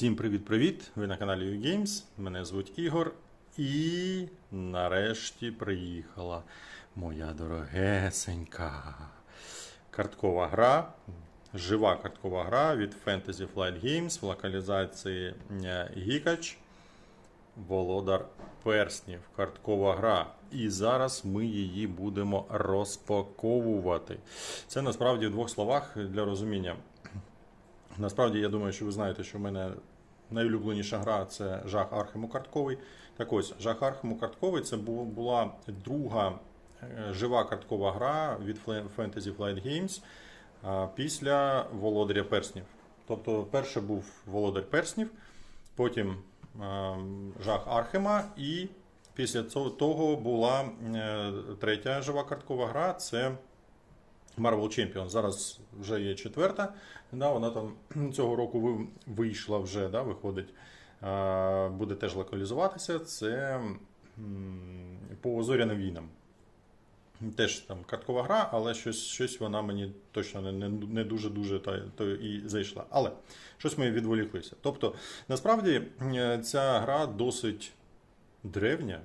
Всім привіт-привіт! Ви на каналі UGames. Мене звуть Ігор. І нарешті приїхала моя дорогесенька карткова гра. Жива карткова гра від Fantasy Flight Games в локалізації е, Гікач. Володар перснів. Карткова гра. І зараз ми її будемо розпаковувати. Це насправді в двох словах для розуміння. Насправді, я думаю, що ви знаєте, що в мене найулюбленіша гра це жах Архему картковий. Так ось, жах Архему картковий це була друга е, жива карткова гра від Fantasy Flight Games після Володаря Перснів. Тобто, перше був Володар Перснів, потім е, жах Архема, і після того була е, третя жива карткова гра. Це Marvel Champion. Зараз вже є четверта. Да, вона там цього року вийшла вже, да, виходить. Буде теж локалізуватися. Це по зоряним війнам. Теж там карткова гра, але щось, щось вона мені точно не, не, не дуже-дуже та, то і зайшла. Але щось ми відволіклися. Тобто, насправді е, ця гра досить древня,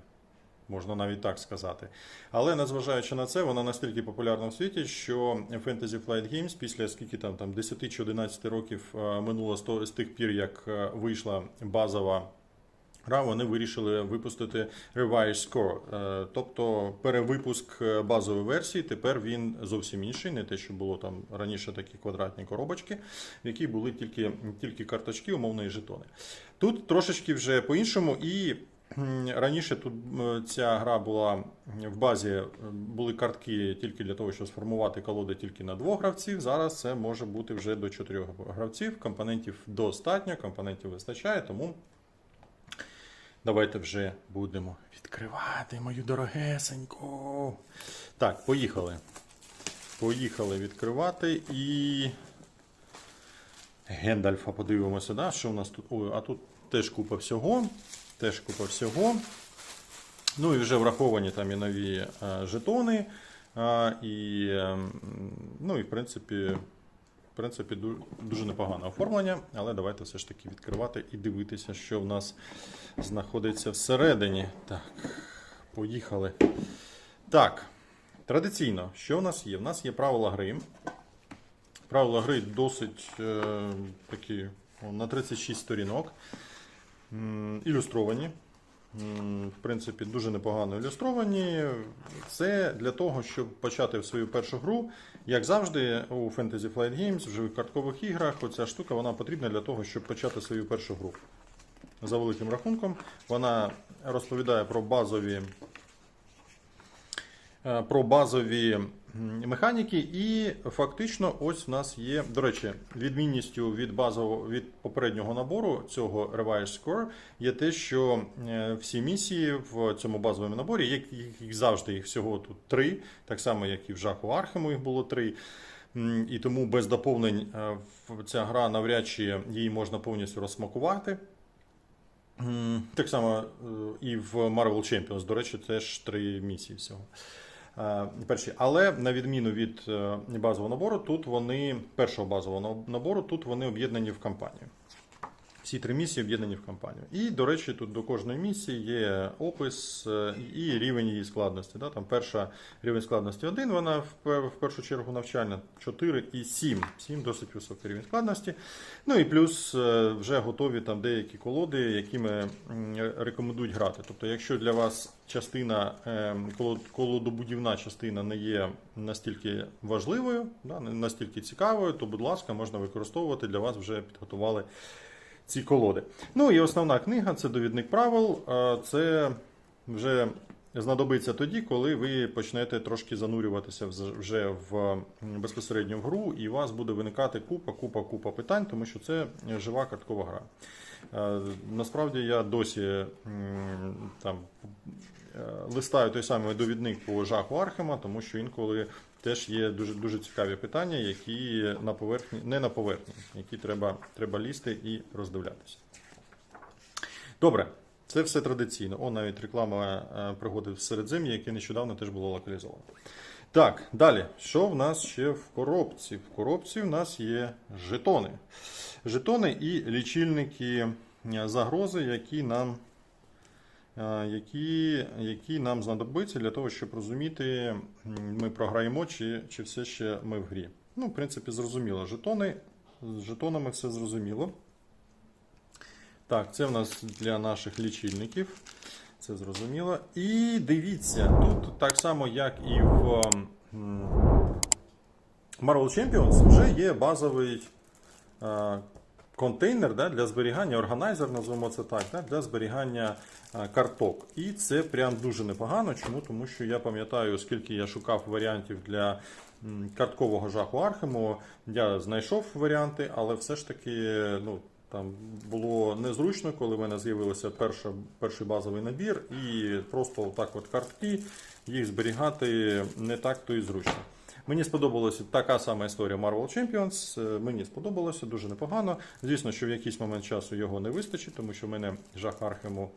можна навіть так сказати. Але незважаючи на це, вона настільки популярна в світі, що Fantasy Flight Games після скільки там, там 10 чи 11 років е, минуло з тих пір, як е, вийшла базова. Гра, вони вирішили випустити Revised Score, Е, тобто перевипуск базової версії. Тепер він зовсім інший, не те, що було там раніше такі квадратні коробочки, в які були тільки, тільки карточки, умовно, і жетони. Тут трошечки вже по-іншому, і раніше тут ця гра була в базі, е, були картки тільки для того, щоб сформувати колоди тільки на двох гравців. Зараз це може бути вже до чотирьох гравців. Компонентів достатньо, компонентів вистачає, тому. Давайте вже будемо відкривати мою дорогесеньку. Так, поїхали. Поїхали відкривати і. Гендальфа подивимося, да? що у нас тут. Ой, а тут теж купа всього. Теж купа всього. Ну і вже враховані там і нові е, жетони. е, і, е, ну, і в принципі, в принципі, дуже непогане оформлення, але давайте все ж таки відкривати і дивитися, що в нас знаходиться всередині. Так, поїхали. Так, традиційно, що в нас є? В нас є правила гри. Правила гри досить е, такі на 36 сторінок. Ілюстровані. В принципі, дуже непогано ілюстровані. Це для того, щоб почати свою першу гру. Як завжди, у Fantasy Flight Games, в живих карткових іграх, оця штука вона потрібна для того, щоб почати свою першу гру. За великим рахунком, вона розповідає про базові, е, про базові механіки, і фактично, ось в нас є, до речі, відмінністю від базового від попереднього набору цього Revised Score є те, що е, всі місії в цьому базовому наборі, їх, їх завжди їх всього тут три, так само як і в Жаху Архему їх було три. І тому без доповнень е, ця гра навряд чи її можна повністю розсмакувати. Так само е, і в Marvel Champions, до речі, теж три місії всього. Е, Перші. Але на відміну від е, базового набору, тут вони першого базового набору, тут вони об'єднані в кампанію. Всі три місії об'єднані в кампанію. І, до речі, тут до кожної місії є опис е, і рівень її складності. Да? Там перша рівень складності 1, вона в, в першу чергу навчальна 4 і 7. 7 досить високий рівень складності. Ну і плюс е, вже готові там деякі колоди, якими рекомендують грати. Тобто, якщо для вас частина е, колодобудівна частина не є настільки важливою, да, не настільки цікавою, то, будь ласка, можна використовувати для вас вже підготували ці колоди. Ну і основна книга це довідник правил. Це вже знадобиться тоді, коли ви почнете трошки занурюватися вже в безпосередньо в гру, і у вас буде виникати купа, купа, купа питань, тому що це жива карткова гра. Насправді я досі там листаю той самий довідник по жаху Архема, тому що інколи теж є дуже дуже цікаві питання, які на поверхні, не на поверхні, які треба, треба лізти і роздивлятися. Добре, це все традиційно. О, навіть реклама е, пригоди в Середзем'ї, яке нещодавно теж було локалізовано. Так, далі. Що в нас ще в коробці? В коробці в нас є жетони. Жетони і лічильники е, загрози, які нам, е, які, які нам знадобиться для того, щоб розуміти, ми програємо чи, чи все ще ми в грі. Ну, в принципі, зрозуміло. Жетони, з жетонами все зрозуміло. Так, це в нас для наших лічильників. Це зрозуміло. І дивіться, тут так само, як і в Marvel Champions, вже є базовий е, контейнер да, для зберігання, органайзер, називаємо це так, да, для зберігання е, карток. І це прям дуже непогано. Чому? Тому що я пам'ятаю, оскільки я шукав варіантів для карткового жаху Архему, я знайшов варіанти, але все ж таки, ну. Там було незручно, коли в мене з'явився перший базовий набір, і просто так от картки, їх зберігати не так то і зручно. Мені сподобалася така сама історія Marvel Champions. е, Мені сподобалося дуже непогано. Звісно, що в якийсь момент часу його не вистачить, тому що в мене жах Архему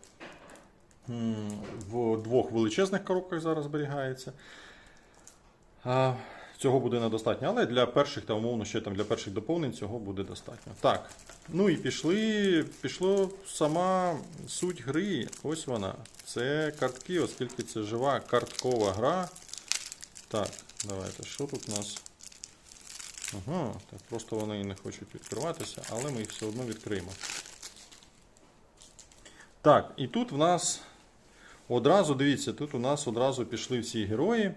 в двох величезних коробках зараз зберігається. Цього буде недостатньо, але для перших та умовно ще там для перших доповнень цього буде достатньо. Так. Ну і пішли, пішло сама суть гри. Ось вона. Це картки, оскільки це жива карткова гра. Так, давайте, що тут у нас? Ага, так просто вони і не хочуть відкриватися, але ми їх все одно відкриємо. Так, і тут в нас одразу, дивіться, тут у нас одразу пішли всі герої.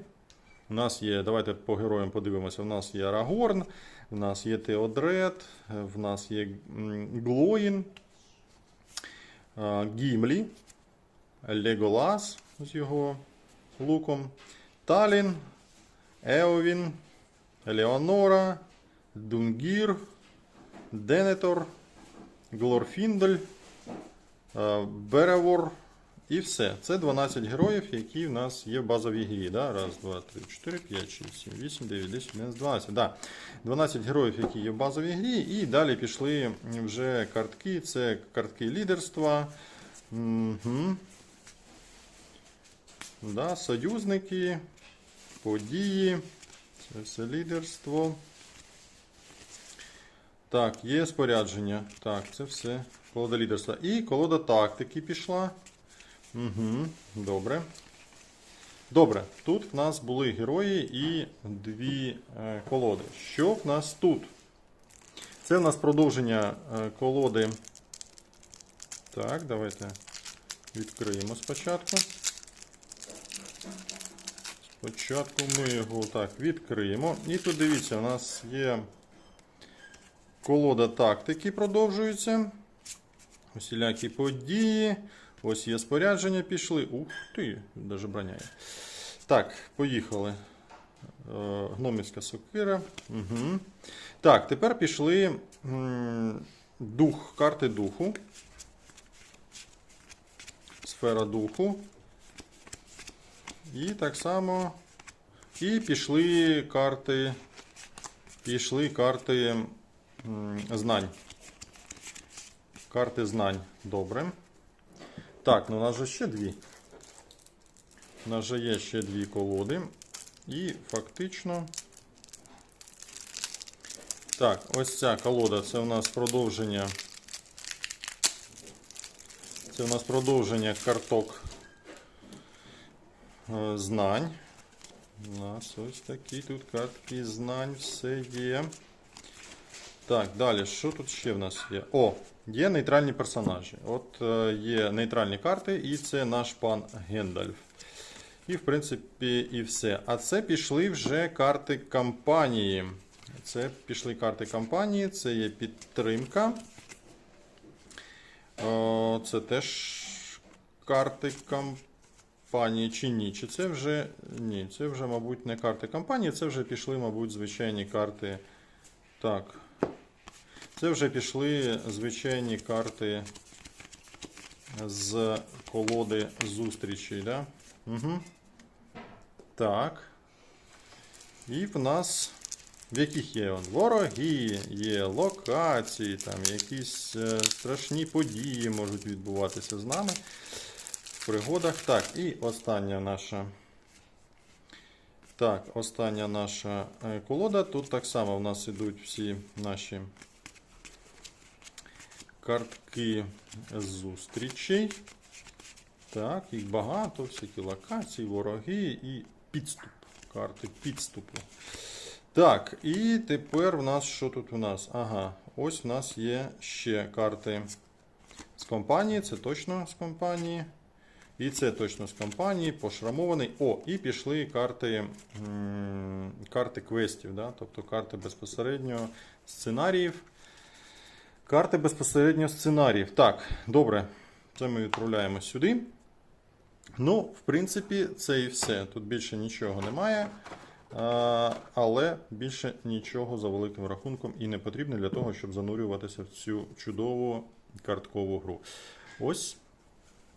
У нас є, давайте по героям подивимося. У нас є Арагорн, у нас є Теодред, в нас є Глоїн, Гімлі, Леголас з його луком, Талін, Еовін, Елеонора, Дунгір, Денетор, Глорфіндель, е, Беревор і все. Це 12 героїв, які в нас є в базовій грі. Да? Раз, два, три, чотири, п'ять, шість, сім, вісім, дев'ять, десять, 11, 12. Да. 12 героїв, які є в базовій грі. І далі пішли вже картки. Це картки лідерства. Угу. Да, союзники, події. Це все лідерство. Так, є спорядження. Так, це все колода лідерства. І колода тактики пішла. Угу, добре. Добре, тут в нас були герої і дві е, колоди. Що в нас тут? Це в нас продовження е, колоди. Так, давайте відкриємо спочатку. Спочатку ми його так відкриємо. І тут дивіться, у нас є колода тактики продовжується. Усілякі події. Ось є спорядження пішли. Ух ти, навіть броня є. Так, поїхали. Е, Гномівська сокира. Угу. Так, тепер пішли дух, карти духу. Сфера духу. І так само. І пішли карти. Пішли карти знань. Карти знань. Добре. Так, ну у нас же ще дві. У нас же є ще дві колоди. І фактично. Так, ось ця колода це у нас продовження. Це у нас продовження карток знань. У нас ось такі тут картки знань, все є. Так, далі, що тут ще в нас є? О, є нейтральні персонажі. От е, є нейтральні карти, і це наш пан Гендальф. І, в принципі, і все. А це пішли вже карти кампанії. Це пішли карти кампанії, це є підтримка. О, це теж карти кампанії чи ні? Чи це вже. Ні, це вже, мабуть, не карти кампанії, це вже пішли, мабуть, звичайні карти. Так. Це вже пішли звичайні карти з колоди зустрічі. Да? Угу. Так. І в нас. В яких є он, вороги, є локації, там якісь е, страшні події можуть відбуватися з нами пригодах. Так, і остання наша. Так, остання наша е, колода. Тут так само в нас ідуть всі наші картки зустрічей. Так, їх багато, всякі локації, вороги і підступ. Карти підступу. Так, і тепер в нас що тут у нас? Ага, ось в нас є ще карти з компанії. Це точно з компанії. І це точно з компанії, пошрамований. О, і пішли карти, карти квестів, да? тобто карти безпосередньо сценаріїв. Карти безпосередньо сценаріїв. Так, добре. Це ми відправляємо сюди. Ну, в принципі, це і все. Тут більше нічого немає. Але більше нічого за великим рахунком і не потрібно для того, щоб занурюватися в цю чудову карткову гру. Ось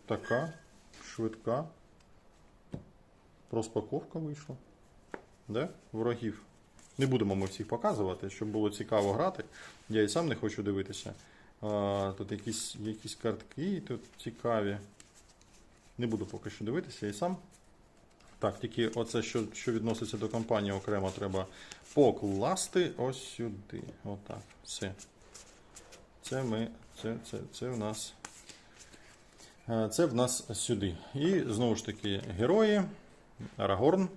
така швидка розпаковка вийшла. Де? Ворогів. Не будемо ми всіх показувати, щоб було цікаво грати. Я і сам не хочу дивитися. А, тут якісь, якісь картки тут цікаві. Не буду поки що дивитися, і сам. Так, тільки оце, що, що відноситься до компанії, окремо треба покласти ось сюди. Отак. Все. Це ми. Це, це, це в нас. Е, Це в нас сюди. І знову ж таки герої. Арагорн,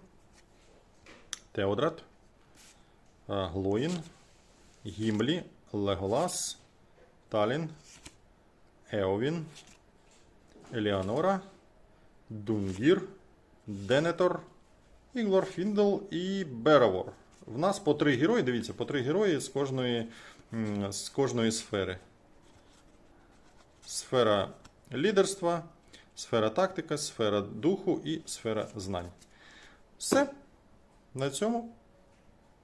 Теодрат, е, Глоїн, Гімлі, Леголас, Талін, Еовін, Еліанора, Дунгір, Денетор, Іглорфіндл і Беровор. В нас по три герої, дивіться, по три герої з кожної, з кожної сфери. Сфера лідерства, сфера тактика, сфера духу і сфера знань. Все. На цьому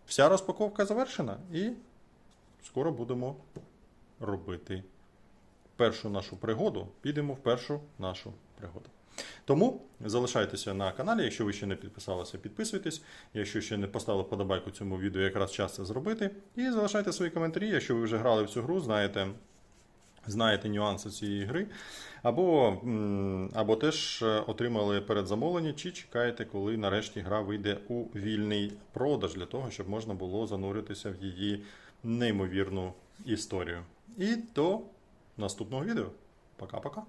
вся розпаковка завершена. І скоро будемо робити першу нашу пригоду. Підемо в першу нашу пригоду. Тому залишайтеся на каналі. Якщо ви ще не підписалися, підписуйтесь. Якщо ще не поставили подобайку цьому відео, якраз час це зробити. І залишайте свої коментарі. Якщо ви вже грали в цю гру, знаєте. Знаєте нюанси цієї гри, або, або теж е, отримали передзамовлення, чи чекаєте, коли нарешті гра вийде у вільний продаж для того, щоб можна було зануритися в її неймовірну історію. І до наступного відео. Пока-пока.